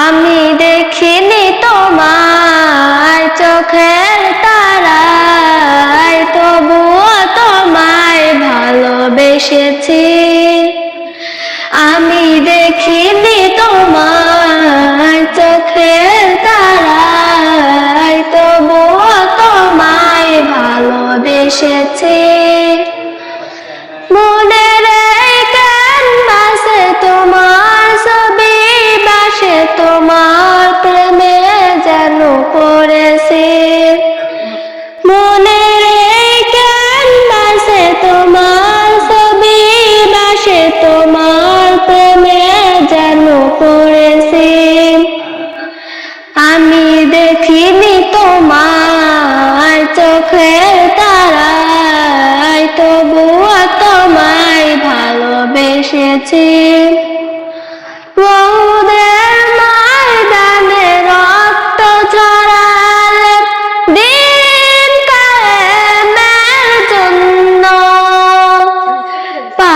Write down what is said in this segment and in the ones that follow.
আমি দেখিনি তোমার চোখের তারায় তবুও তোমায় ভালোবেসেছি। এই ক্যানভাসে তোমার ছবি? বাসে তোমার যেন পড়েছি। আমি দেখিনি তোমার চোখের তারায়, তবুও তোমায় ভালোবেসেছি।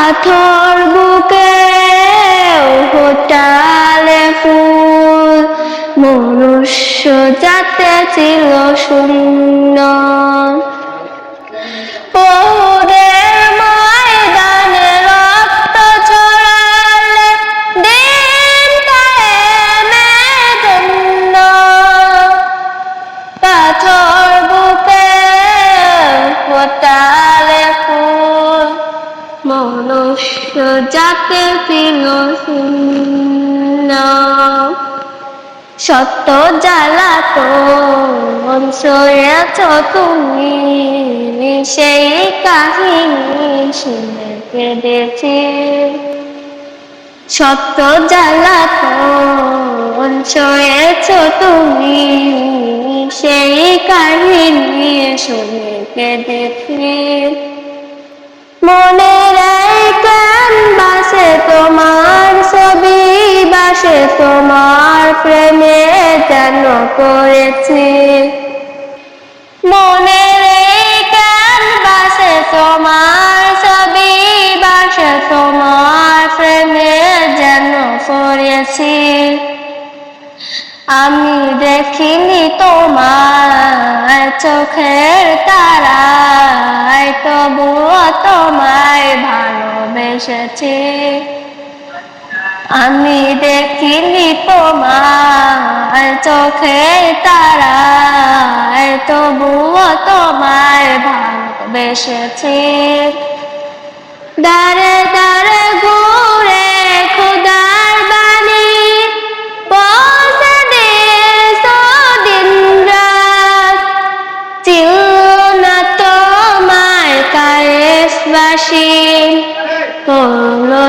পাথর বুকে হোটালে ফুল মনুষ্য যাতে ছিল শূন্য। সত্য তো সয়েছ তুমি সেই কাহিনী শুনে কেঁদেছি। সত্য তো সয়েছ তুমি সেই কাহিনী শুনে কেঁদেছি। মনের তোমার প্রেমে যেন করেছি মনের ক্যানভাসে তোমার ছবি বাসে তোমার প্রেমে যেন করেছি আমি দেখিনি তোমার চোখের তারায়, তবুও তোমায় ভালোবেসেছি। আমি দেখিনি তোমার চোখের তারায় তবুও তোমায় ভালোবেসেছি। দারে দারে ঘুরে খুদার বাণী, পৌঁছে দিয়েছ দিন রাত। চিল না তোমায় কায়েসবাসী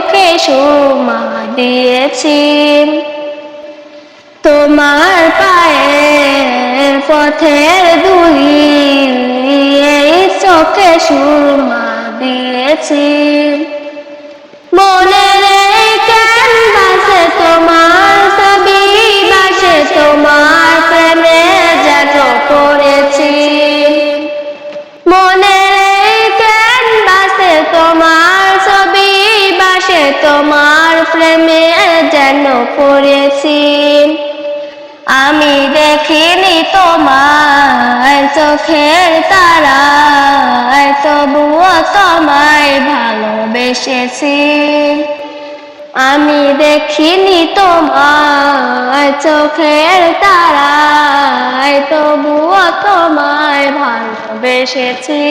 এই সোমা সুমা দিয়েছি। তোমার পায়ের পথের দুই এই চোখে সুমা দিয়েছি। যেন পড়েছি? আমি দেখিনি তোমার চোখের তারা, তবুও তোমায় ভালোবেসেছি। আমি দেখিনি তোমার চোখের তারা, তবুও তোমায় ভালোবেসেছি।